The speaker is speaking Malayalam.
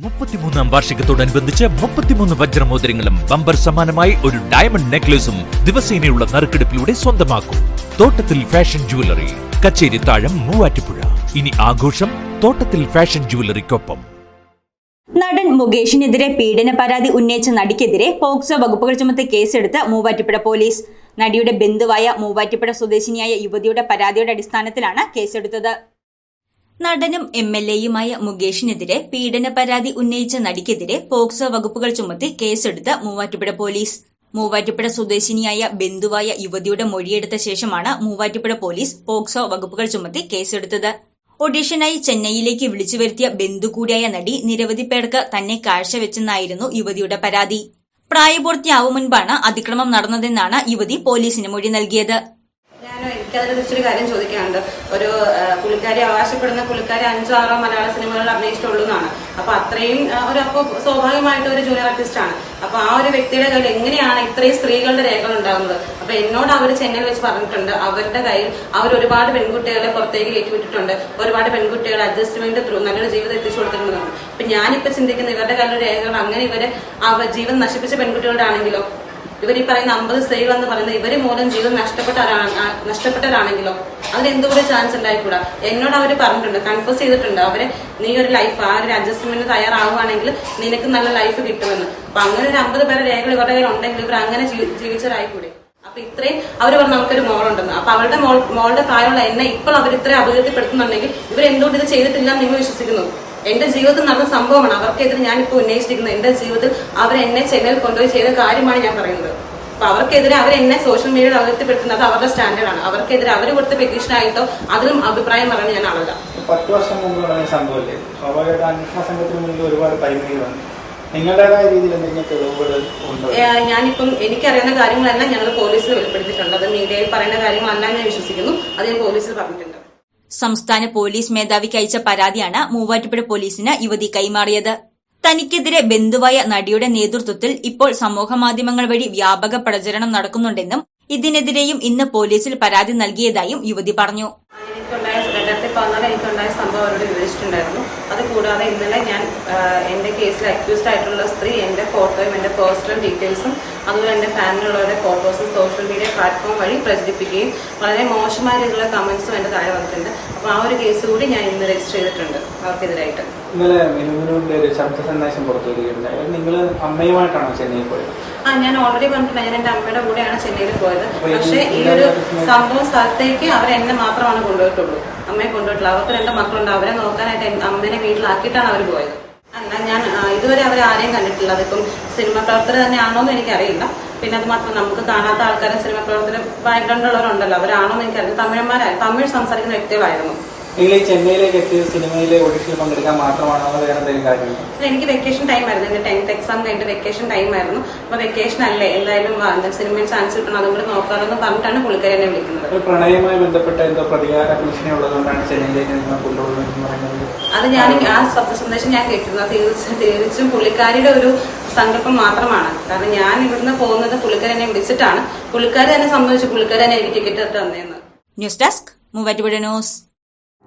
മുപ്പത്തിമൂന്നാം വാർഷികത്തോടനുബന്ധിച്ച് മുപ്പത്തിമൂന്ന് വജ്രമോതിരങ്ങളും ബമ്പർ സമാനമായി ഒരു ഡയമണ്ട് നെക്ലേസും ദിവസേനയുള്ള നറുക്കെടുപ്പിലൂടെ സ്വന്തമാക്കും. തോട്ടത്തിൽ ഫാഷൻ ജുവലറി കച്ചേരി താഴം മൂവാറ്റുപുഴ. ഇനി ആഘോഷം തോട്ടത്തിൽ ഫാഷൻ ജുവലറിക്കൊപ്പം നടൻ മുകേഷിനെതിരെ പീഡന പരാതി ഉന്നയിച്ച നടിക്കെതിരെ പോക്സോ വകുപ്പുകൾ ചുമത്തി കേസെടുത്ത് മൂവാറ്റുപുഴ പോലീസ്. നടിയുടെ ബന്ധുവായ മൂവാറ്റുപുഴ സ്വദേശിനിയായ യുവതിയുടെ പരാതിയുടെ അടിസ്ഥാനത്തിലാണ് കേസെടുത്തത്. നടനും എം എൽ എയുമായ മുകേഷിനെതിരെ പീഡന പരാതി ഉന്നയിച്ച നടിക്കെതിരെ പോക്സോ വകുപ്പുകൾ ചുമത്തി കേസെടുത്ത് മൂവാറ്റുപുഴ പോലീസ്. മൂവാറ്റുപുഴ സ്വദേശിനിയായ ബന്ധുവായ യുവതിയുടെ മൊഴിയെടുത്ത ശേഷമാണ് മൂവാറ്റുപുഴ പോലീസ് പോക്സോ വകുപ്പുകൾ ചുമത്തി കേസെടുത്തത്. ഒഡീഷനായി ചെന്നൈയിലേക്ക് വിളിച്ചു വരുത്തിയ ബന്ധു കൂടിയായ നടി നിരവധി പേർക്ക് തന്നെ കാഴ്ചവെച്ചെന്നായിരുന്നു യുവതിയുടെ പരാതി. പ്രായപൂർത്തിയാവും മുൻപാണ് അതിക്രമം നടന്നതെന്നാണ് യുവതി പോലീസിന് മൊഴി നൽകിയത്. എനിക്കതിനെ കുറിച്ചൊരു കാര്യം ചോദിക്കാനുണ്ട്. ഒരു പുള്ളിക്കാരി അവകാശപ്പെടുന്ന പുള്ളിക്കാരി അഞ്ചോ ആറോ മലയാള സിനിമകളിൽ അഭിനയിച്ചിട്ടുള്ളൂ എന്നാണ് അപ്പൊ അത്രയും ഒരു അപ്പോൾ സ്വാഭാവികമായിട്ട് ഒരു ജൂനിയർ ആർട്ടിസ്റ്റ് ആണ്. അപ്പൊ ആ ഒരു വ്യക്തിയുടെ കയ്യിൽ എങ്ങനെയാണ് ഇത്രയും സ്ത്രീകളുടെ രേഖകൾ ഉണ്ടാകുന്നത്? അപ്പൊ എന്നോട് അവർ ചെന്നൈയിൽ വെച്ച് പറഞ്ഞിട്ടുണ്ട്. അവരുടെ കയ്യിൽ അവർ ഒരുപാട് പെൺകുട്ടികളെ പുറത്തേക്ക് കയറ്റിവിട്ടിട്ടുണ്ട്. ഒരുപാട് പെൺകുട്ടികളെ അഡ്ജസ്റ്റ്മെന്റ് ത്രൂ നല്ലൊരു ജീവിതം എത്തിച്ചു കൊടുത്തിട്ടുണ്ടെന്നാണ്. അപ്പൊ ഞാനിപ്പോ ചിന്തിക്കുന്ന ഇവരുടെ കയ്യിലുള്ള രേഖകൾ അങ്ങനെ ഇവരെ ജീവൻ നശിപ്പിച്ച പെൺകുട്ടികളുടെ ആണെങ്കിലോ ഇവർ ഈ പറയുന്ന അമ്പത് സ്ത്രീകൾ എന്ന് പറയുന്നത് ഇവർ മൂലം ജീവൻ നഷ്ടപ്പെട്ടവരാണ് ആ, നഷ്ടപ്പെട്ടവരാണെങ്കിലോ? അതിന് എന്തുകൂടെ ചാൻസ് ഉണ്ടായിക്കൂടാ? എന്നോട് അവർ പറഞ്ഞിട്ടുണ്ട് കൺഫ്യൂസ് ചെയ്തിട്ടുണ്ട്. അവരെ നീ ഒരു ലൈഫ് ആ ഒരു അഡ്ജസ്റ്റ്മെന്റ് തയ്യാറാവുകയാണെങ്കിൽ നിനക്ക് നല്ല ലൈഫ് കിട്ടുമെന്ന്. അപ്പൊ അങ്ങനെ ഒരു അമ്പത് പേരെ രേഖകൾ ഇവരുടെ കയ്യിൽ ഉണ്ടെങ്കിൽ ഇവർ അങ്ങനെ ജീവി- ജീവിച്ചവരായിക്കൂടെ? അപ്പൊ ഇത്രയും അവർ പറഞ്ഞു നമുക്കൊരു മോളുണ്ടെന്ന്. അപ്പൊ അവരുടെ മോൾ മോളുടെ പ്രായമുള്ള എന്നെ ഇപ്പോൾ അവർ ഇത്രയും അപകീർത്തിപ്പെടുത്തുന്നുണ്ടെങ്കിൽ ഇവർ എന്തുകൊണ്ട് ഇത് ചെയ്തിട്ടില്ല നിങ്ങൾ വിശ്വസിക്കുന്നു? എന്റെ ജീവിതത്തിൽ നടന്ന സംഭവമാണ്. അവർക്കെതിരെ ഞാൻ ഞാനിപ്പോൾ ഉന്നയിച്ചിരിക്കുന്നത് എന്റെ ജീവിതത്തിൽ അവർ എന്നെ ചെന്നൈയിൽ കൊണ്ടുപോയി ചെയ്ത കാര്യമാണ് ഞാൻ പറയുന്നത്. അപ്പൊ അവർക്കെതിരെ അവർ എന്നെ സോഷ്യൽ മീഡിയയിൽ അവതരിപ്പെടുത്തുന്നത് അവരുടെ സ്റ്റാൻഡേർഡാണ് അവർക്കെതിരെ അവർ കൊടുത്ത പെറ്റീഷൻ ആയിട്ടോ അതിലും അഭിപ്രായം പറയുന്നത് ഞാൻ ആളല്ല. പത്ത് വർഷം മുമ്പ് നടന്ന സംഭവമില്ലേ സ്വാഭാവികമായിട്ട് അന്വേഷണ സംഘത്തിന് മുന്നിൽ ഒരുപാട് പരിമിതികളുണ്ട്. നിങ്ങളുടേതായ രീതിയിൽ എന്തെങ്കിലും തെളിവുകൾ ഉണ്ടോ? ഏഹ് ഞാനിപ്പം എനിക്കറിയുന്ന കാര്യങ്ങളെല്ലാം ഞങ്ങൾ പോലീസിൽ വെളിപ്പെടുത്തിയിട്ടുണ്ട്. അത് മീഡിയയിൽ പറയുന്ന കാര്യങ്ങളെല്ലാം ഞാൻ വിശ്വസിക്കുന്നു. അത് ഞാൻ പോലീസിൽ പറഞ്ഞിട്ടുണ്ട്. സംസ്ഥാന പോലീസ് മേധാവിക്ക് അയച്ച പരാതിയാണ് മൂവാറ്റുപുഴ പോലീസിന് യുവതി കൈമാറിയത്. തനിക്കെതിരെ ബന്ധുവായ നടിയുടെ നേതൃത്വത്തിൽ ഇപ്പോൾ സമൂഹമാധ്യമങ്ങൾ വഴി വ്യാപക പ്രചരണം നടക്കുന്നുണ്ടെന്നും ഇതിനെതിരെയും ഇന്ന് പോലീസിൽ പരാതി നൽകിയതായും യുവതി പറഞ്ഞു. എനിക്കുണ്ടായ രണ്ടായിരത്തി പതിനാല് എനിക്കുണ്ടായ സംഭവം അവരോട് വിവരിച്ചിട്ടുണ്ടായിരുന്നു. അത് കൂടാതെ ഇന്നലെ ഞാൻ എന്റെ കേസിൽ അക്യൂസ്ഡ് ആയിട്ടുള്ള സ്ത്രീ എന്റെ ഫോട്ടോയും എന്റെ പേഴ്സണൽ ഡീറ്റെയിൽസും അതുപോലെ എന്റെ ഫാമിലിയുള്ളവരുടെ ഫോട്ടോസും സോഷ്യൽ മീഡിയ പ്ലാറ്റ്ഫോം വഴി പ്രചരിപ്പിക്കുകയും വളരെ മോശമായ രീതിയിലുള്ള കമന്റ്സും എന്റെ താഴെ വന്നിട്ടുണ്ട്. അപ്പോൾ ആ ഒരു കേസ് കൂടി ഞാൻ ഇന്ന് രജിസ്റ്റർ ചെയ്തിട്ടുണ്ട് അവർക്കെതിരായിട്ട്. ഇന്നലെ മിനുവിനുണ്ട് ഒരു ശബ്ദ സന്ദേശം പുറത്തുവരികയുണ്ടായി നിങ്ങൾ അമ്മയുമായിട്ടാണോ ചെന്നൈയിൽ പോയത്? ആ ഞാൻ ഓൾറെഡി പറഞ്ഞിട്ടുണ്ട്. ഞാൻ എന്റെ അമ്മയുടെ കൂടെയാണ് ചെന്നൈയിൽ പോയത്. പക്ഷേ ഈ ഒരു സംഭവം സ്ഥലത്തേക്ക് അവർ എന്നെ മാത്രമാണ് കൊണ്ടുപോയിട്ടുള്ളൂ. അമ്മയെ കൊണ്ടുപോയിട്ടുള്ളൂ. അവർക്ക് രണ്ട് മക്കളുണ്ട്. അവരെ നോക്കാനായിട്ട് അമ്മേനെ വീട്ടിലാക്കിയിട്ടാണ് അവർ പോയത്. അല്ല ഞാൻ ഇതുവരെ അവരെ ആരെയും കണ്ടിട്ടില്ല. അതിപ്പം സിനിമ പ്രവർത്തകർ തന്നെയാണോ എന്ന് എനിക്കറിയില്ല. പിന്നെ അത് മാത്രം നമുക്ക് കാണാത്ത ആൾക്കാരെ സിനിമ പ്രവർത്തന ബാക്ക്ഗ്രൗണ്ട് ഉള്ളവരുണ്ടല്ലോ അവരാണോ എന്ന് എനിക്കറിയില്ല. തമിഴന്മാരായി തമിഴ് സംസാരിക്കുന്ന വ്യക്തികളായിരുന്നു. നിങ്ങൾ ഈ ചെന്നൈയിലേക്ക് എത്തിയ സിനിമയിലെ ഓഡിഷനിൽ പങ്കെടുക്കാൻ മാത്രമാണോ അതോ വേറെ എന്തെങ്കിലും കാര്യങ്ങൾ എനിക്ക് വെക്കേഷൻ ടൈം ആയിരുന്നു. എന്റെ ടെൻത്ത് എക്സാം കഴിഞ്ഞിട്ട് വെക്കേഷൻ ടൈം ആയിരുന്നു. അപ്പൊ വെക്കേഷൻ അല്ലേ? എന്തായാലും വാ, സിനിമയിൽ ചാൻസ് കിട്ടണം അതും കൂടി നോക്കാമെന്ന് പറഞ്ഞിട്ടാണ് പുള്ളിക്കാരി എന്നെ വിളിക്കുന്നത്. ഒരു പ്രണയവുമായി ബന്ധപ്പെട്ട എന്തോ പ്രതികാര ഭീഷണി ഉള്ളതുകൊണ്ടാണ് ചെന്നൈയിലേക്ക് അത് ഞാൻ ആ ശബ്ദ സന്ദേശം ഞാൻ കേട്ടിരുന്നു. തീർച്ച- തീർച്ചും പുള്ളിക്കാരിയുടെ ഒരു സങ്കല്പം മാത്രമാണ്. കാരണം ഞാൻ ഇവിടുന്ന് പോകുന്നത് പുള്ളിക്കാരി എന്നെ വിളിച്ചിട്ടാണ്. പുള്ളിക്കാരി തന്നെ സംബന്ധിച്ച് പുള്ളിക്കാരി തന്നെ എനിക്ക് ടിക്കറ്റ് ഇട്ട് തന്നേന്ന്. News desk Muvattupuzha news.